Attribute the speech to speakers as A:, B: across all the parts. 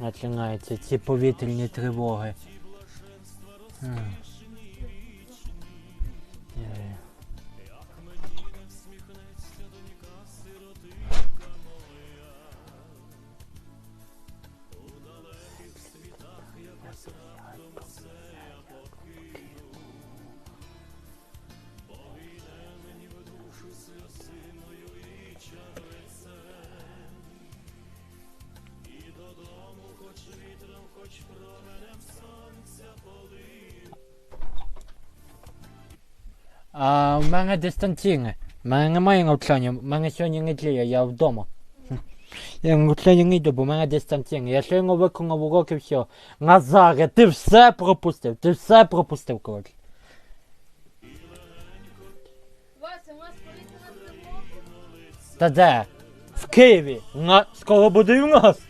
A: починаються ці повітряні тривоги. А в мене дистанційне. У мене немає навчання. У мене сьогодні неділя, я вдома. Я навчання не йду, бо в мене дистанційне. Я щойно виконав уроки все. Назаре, ти все пропустив, ти все пропустив, коротше.
B: Вася, у нас тривога.
A: Та де? В Києві. На... Скоро буде і в нас.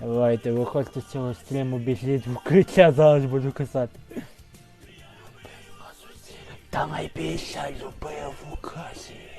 A: Давайте, виходьте з цього стріму, біжіть в укриття, зараз буду казати. Та найбільше любив в Україні.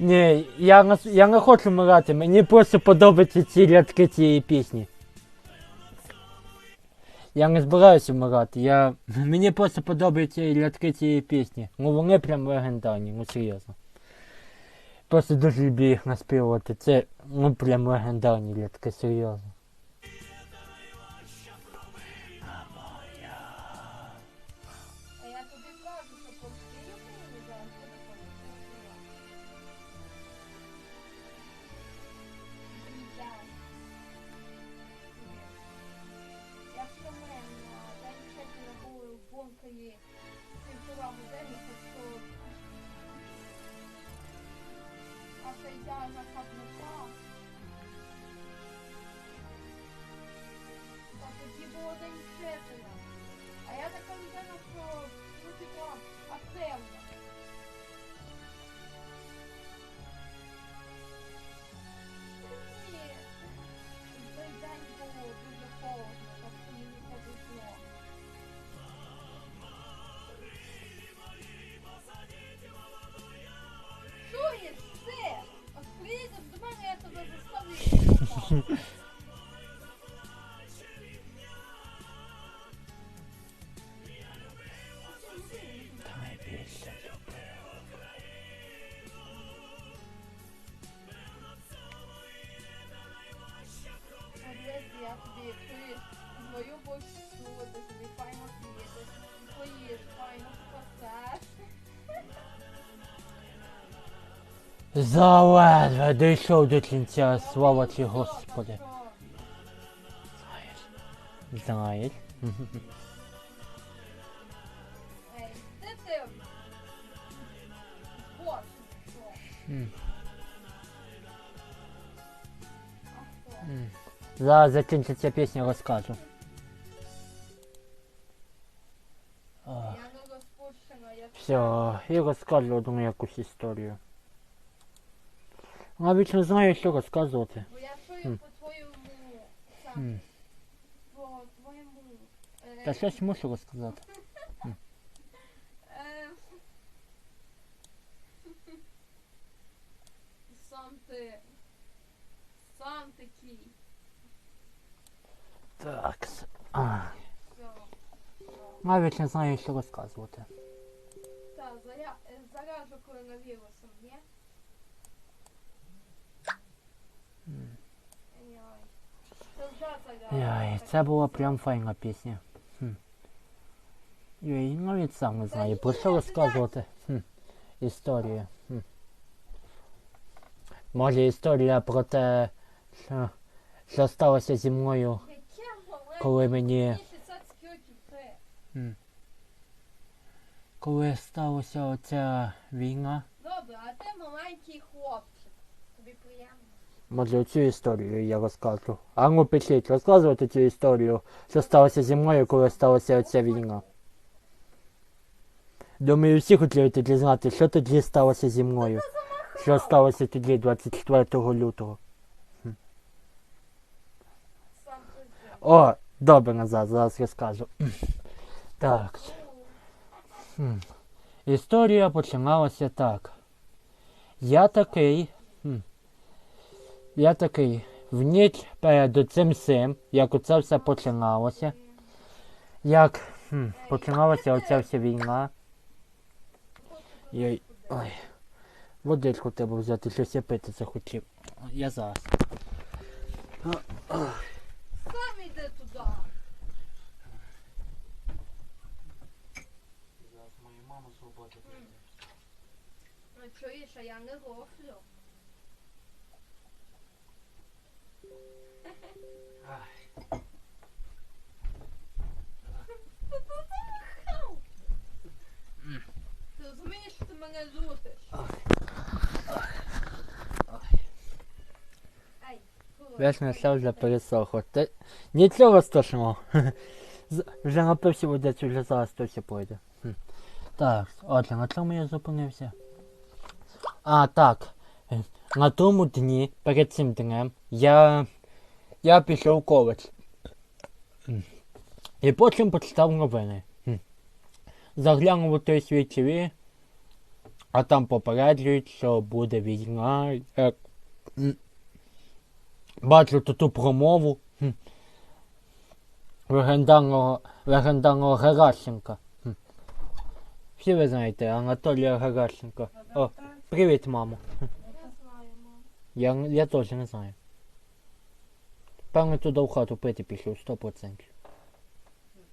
A: Ні, я не, я не хочу мирати, мені просто подобаються ці рядки цієї пісні. Я не збираюся вмирати, я... мені просто подобаються рядки цієї пісні. Ну вони прям легендарні, ну серйозно. Просто дуже люблю їх наспівувати. Це ну прям легендарні рядки, серйозно.
B: Бункері півтора години, хоч. А це на каблука. Та тоді було день вчителя. А я така людина, що, ну, типа, активна. Ні.
A: Заледве дійшов до кінця, слава ті Господи. Знаєш? М. Зараз закінчиться пісня, розкажу. Все, і розкажу одну якусь історію. Навіть не знаю, що розказувати.
B: Бо я чую
A: М.
B: по твоєму, сам,
A: М.
B: по твоєму, е,
A: Та щось мушу розказати.
B: е, сам ти, сам такий,
A: Так. А,
B: все.
A: навіть не знаю, що розказувати.
B: Та, заря... е, заражу коронавірусом, ні? Вже
A: це була прям файна пісня. Хм. Ой, навіть сам не знаю, про розказувати. Хм. Історія. Хм. Може історія про те, що, що сталося зі мною, коли мені.
B: мені 60 років ти.
A: Хм. Коли сталася оця війна.
B: Добре, а ти маленький хлопчик. Тобі приємно?
A: Може цю історію я розкажу. А ну пишіть, розказувати цю історію, що сталося зі мною, коли сталася ця війна. Думаю, всі хотіли тоді знати, що тоді сталося зі мною. Що сталося тоді 24 лютого. О, добре назад, зараз розкажу. Так. Історія починалася так. Я такий. Я такий. В ніч перед цим всім, як оце все починалося. Як хм, починалася оця вся війна. Я... Ой. Водичку треба взяти, щось я пити захотів. Я зараз.
B: Сам іде туди.
A: Зараз мою маму свободу.
B: Ну чуєш, а я не рофлю. Ти розумієш, що ти мене лютиш? Ай,
A: все вже пересохло. Та... Нічого страшного. Вже напився водець, вже зараз то все. Хм. Так, отже, на чому я зупинився? А, так. На тому дні, перед цим днем, я, я пішов в коледж. І потім почитав новини. Заглянув у той свій ТВ, а там попереджують, що буде війна. Бачу ту ту промову хм, легендарного, легендарного Геращенка. Хм. Всі ви знаєте, Анатолія Геращенка. О, привіт, мамо.
B: Я не знаю, мам.
A: Я, теж не знаю. Певно, туди в хату пити пішов 100%.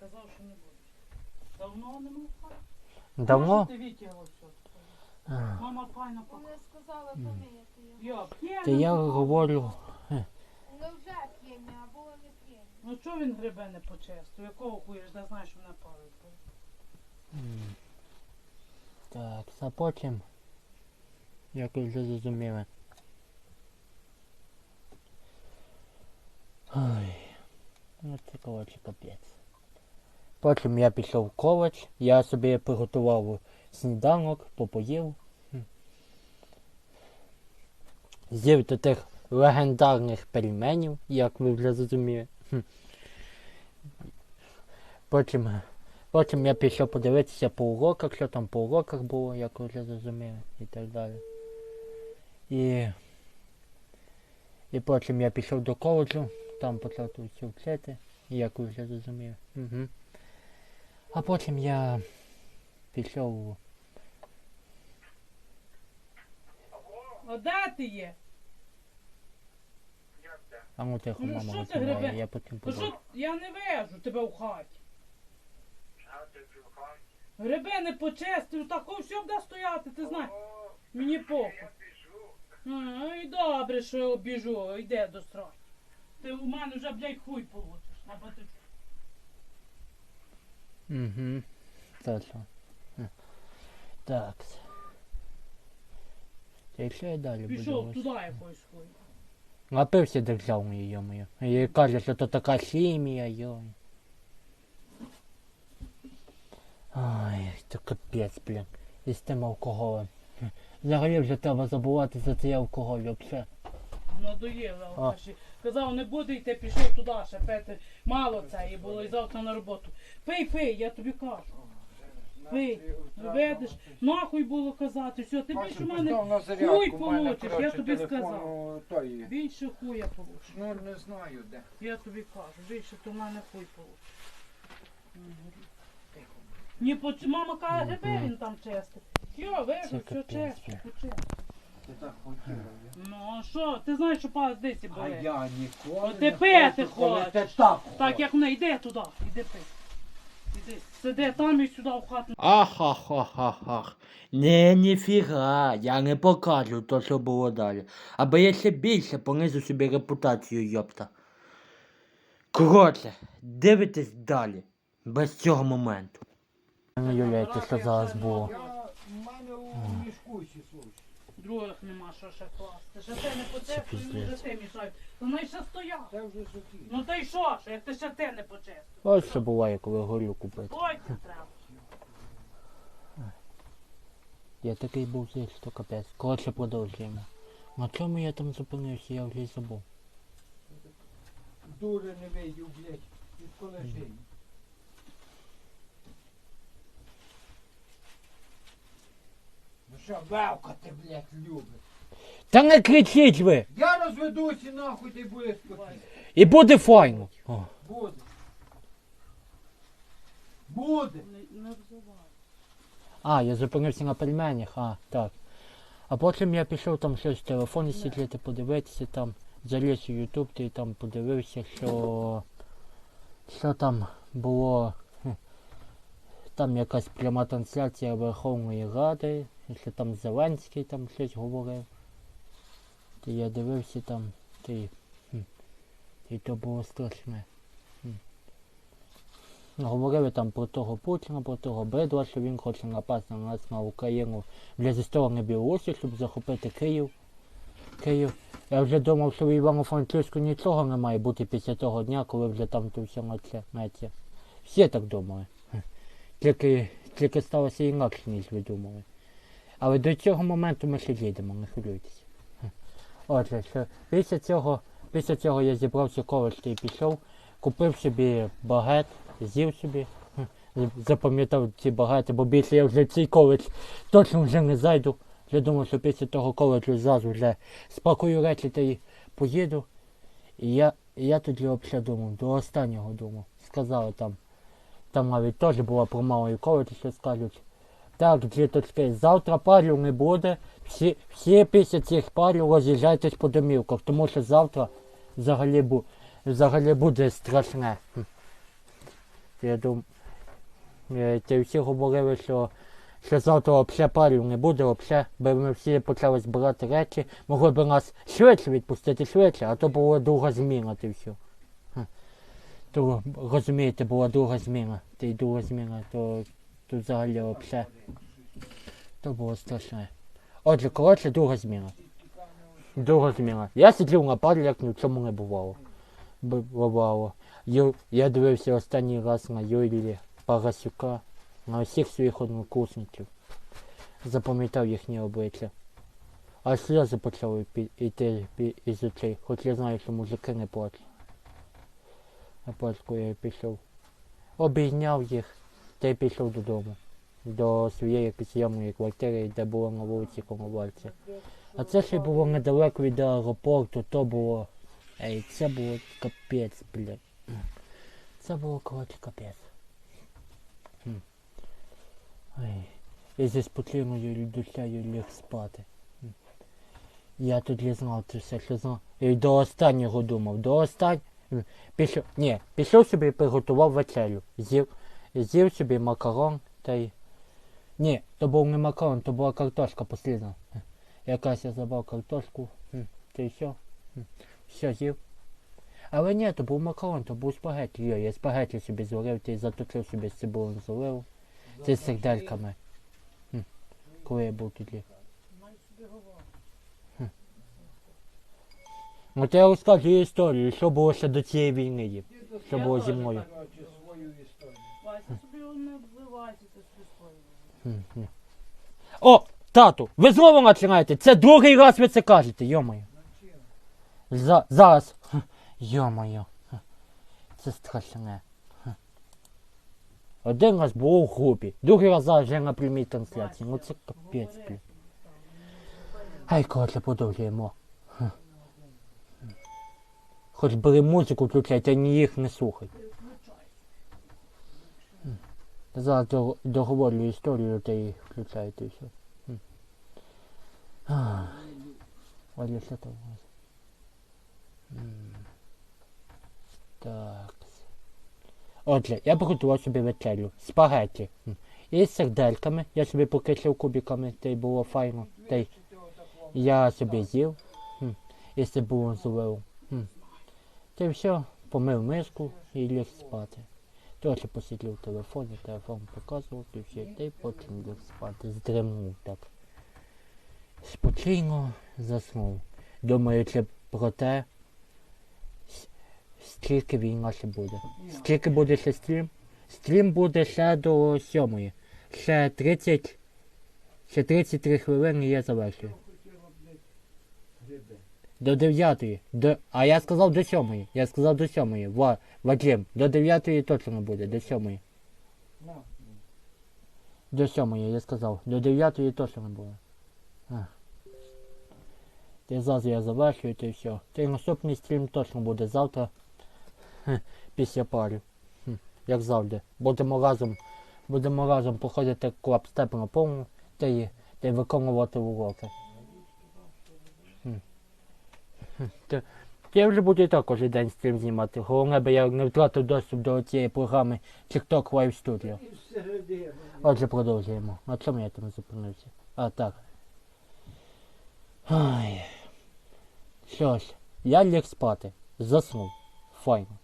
C: Казав, що не буде. Давно не мав файно.
A: Давно?
C: Ти Мама файно пока.
B: Вони сказали помити його.
C: Йо, п'є.
A: Та я говорю,
B: Не вже п'ємі, а було не п'ємі.
C: Ну чого він грибе не почистив? Якого хуєш, де знаєш, що мене палить буде?
A: м, так, а потім, як ви вже зрозуміли. Ой, ну це коротше капець. Потім я пішов в коледж, я собі приготував сніданок, попоїв. З'їв до тих легендарних пельменів, як ви вже зрозуміли. Потім, потім я пішов подивитися по уроках, що там по уроках було, як ви вже зрозуміли, і так далі. І, і потім я пішов до коледжу, там почав все вчити, як ви вже зрозуміли. Угу. А потім я пішов.
C: А де ти є?
A: А ну тихо,
C: Ну,
A: мама
C: що ти гребе?
A: я потім
C: Ну що, я не вижу тебе в хаті. Грибе не почистив, тако все буде стояти, ти знаєш. Мені похуй. А, і добре, що я біжу, йде до страху. Ти у мене вже, блядь, хуй получиш на батичку.
A: Угу. Точно. М. Так. Та що я далі
C: Пішов
A: буду?
C: туди якось хуй.
A: Напився державної, йомою. І каже, що то така хімія, йой. Ой, то капець, блін. І з тим алкоголем. Взагалі вже треба забувати за цей алкоголь, взагалі.
C: Надоїли алкаші. Казав, не буде йти, пішов туди ще пити. Мало це і було і завтра на роботу. Пий, пий, я тобі кажу. Видиш, нахуй було казати, все, ти більше в мене хуй получиш, я тобі сказав. Більше хуя получиш.
D: ну не знаю де.
C: Я тобі кажу, більше то в мене хуй получиш. Ні, поч... мама каже, гриби він там чистить. Йо, вижу, все чисто, почисто.
D: Ти так хотіла.
C: Ну, а що, ти знаєш, що палець десь
D: А я ніколи
C: От ти пити
D: хочу, коли
C: хочеш.
D: ти так
C: Так, як не йди туди, іди пий. Сиди там і сюди в хату.
A: Ахахахахах. Не, ніфіга, я не покажу то, що було далі. Аби я ще більше понизу собі репутацію, йопта. Коротше, дивитесь далі. Без цього моменту. Не уявляєте, що зараз було.
D: Я в мене у мішку ще слухай.
C: Других нема що ще класти. Ще те не вже
A: піздець.
C: те мішають. То най ще стояв.
D: Це вже сухі.
C: Ну та й що ж, як ти ще те не почистив?
A: Ось що буває, коли горю купити.
C: Ой, це треба.
A: Я такий був злий, що капець. Коротше продовжуємо. На чому я там зупинився, я вже й забув.
D: Дури не вийдів, блядь, від колежень. Ну що, вавкати, блядь, любить.
A: Та не кричіть ви!
D: Я розведуся, нахуй ти будеш спокійно.
A: І буде файно. О.
D: Буде. Буде.
A: А, я зупинився на пельменях, а, так. А потім я пішов там щось в телефоні сидіти, подивитися там, заліз у Ютуб і там подивився, що, що там було. Там якась пряма трансляція Верховної Ради, що там Зеленський там щось говорив. То я дивився там, й, і то було страшне. Говорили там про того Путіна, про того Бедла, що він хоче напасти на нас на Україну для зі Білорусі, щоб захопити Київ. Київ. Я вже думав, що в Івано-Франківську нічого не має бути після того дня, коли вже там то все начнеться. Всі так думали. Тільки, тільки сталося інакше, ніж ви думали. Але до цього моменту ми ще дійдемо, не хвилюйтеся. Отже, що після цього, після цього я зібрався колечки і пішов, купив собі багет, з'їв собі. Запам'ятав ці багети, бо більше я вже цей коледж точно вже не зайду. Я думав, що після того коледжу зразу вже спакую речі та й поїду. І я, і я тоді взагалі думав, до останнього думав. Сказали там, там навіть теж була промова і коледж, що скажуть. Так, діточки, завтра парів не буде. Всі, всі після цих парів роз'їжджайтесь по домівках, тому що завтра взагалі, бу, взагалі буде страшне. Я думаю, ті всі говорили, що що завтра взагалі парів не буде, взагалі, бо ми всі почали збирати речі, могли б нас швидше відпустити швидше, а то була друга зміна, ти все. То, розумієте, була друга зміна. Й друга зміна, то, то взагалі взагалі. То було страшне. Отже, коротше, друга зміна. Друга зміна. Я сидів на парі, як ні чому не бувало. Бувало. Я дивився останній раз на Юрія Парасюка на усіх своїх однокурсників. Запам'ятав їхні обличчя. А сльози почали йти із очей, хоч я знаю, що мужики не плачуть. А плачку я пішов. Обійняв їх та й пішов додому. До своєї підйомної квартири, де було на вулиці Комовальця. А це ще було недалеко від аеропорту, то було. Ей, це було капець, блядь. Це було коротше капець. Ой, і зі спокійною душею ліг спати. Я тоді знав це все, що знав. І до останнього думав. До останнього. Пішов. Ні, пішов собі і приготував вечерю. З'їв, з'їв собі макарон та й. Ні, то був не макарон, то була картошка послідна. Якась я забрав картошку. Та й все. Все з'їв. Але ні, то був макарон, то був спагетті. Йо, я спагетті собі зварив, та й заточив собі з цибулем залив. Це з сердельками. Коли я був тоді. Ну то я розкажу історію, що було ще до цієї війни. Що було зі.
C: Собі не.
A: О, тату, ви знову починаєте. Це другий раз ви це кажете, йомаю. За, зараз. Йомаю. Це страшне. Один раз було в групі, другий раз зараз вже на прямій трансляції. Ну це капець, блін. Ай, коротше, продовжуємо. Хоч бери музику включайте, а ні їх не слухай. До- договорю історію та й включайте і все. Оля, що там у? Так. Отже, я приготував собі вечерю. Спагетті. І з сердельками. Я собі покислив кубиками, та й було файно. Та й я собі з'їв. І з цибулем злив. Та й все, помив миску і ліг спати. Трохи посидів в телефоні, телефон показував, все, та й потім ліг спати, здримнув так. Спокійно заснув, думаючи про те, скільки війна ще буде. Скільки буде ще стрім? Стрім буде ще до сьомої. Ще 30. Ще 33 хвилини і я завершую. До 9. До... А я сказав до 7. Я сказав до 7. Ва, Вадим, до 9 точно буде, до 7. До 7 я сказав. До 9 точно буде. Ти зараз я завершую, і все. Той наступний стрім точно буде завтра. Після пари. Як завжди. Будемо разом. Будемо разом походити клапстеп на повну та та виконувати уроки. Я вже буду також день стрім знімати. Головне, би я не втратив доступ до цієї програми TikTok Live Studio. Отже, продовжуємо. На чому я там зупинився? А, так. Ай. Що ж, я ліг спати. Заснув. Файно.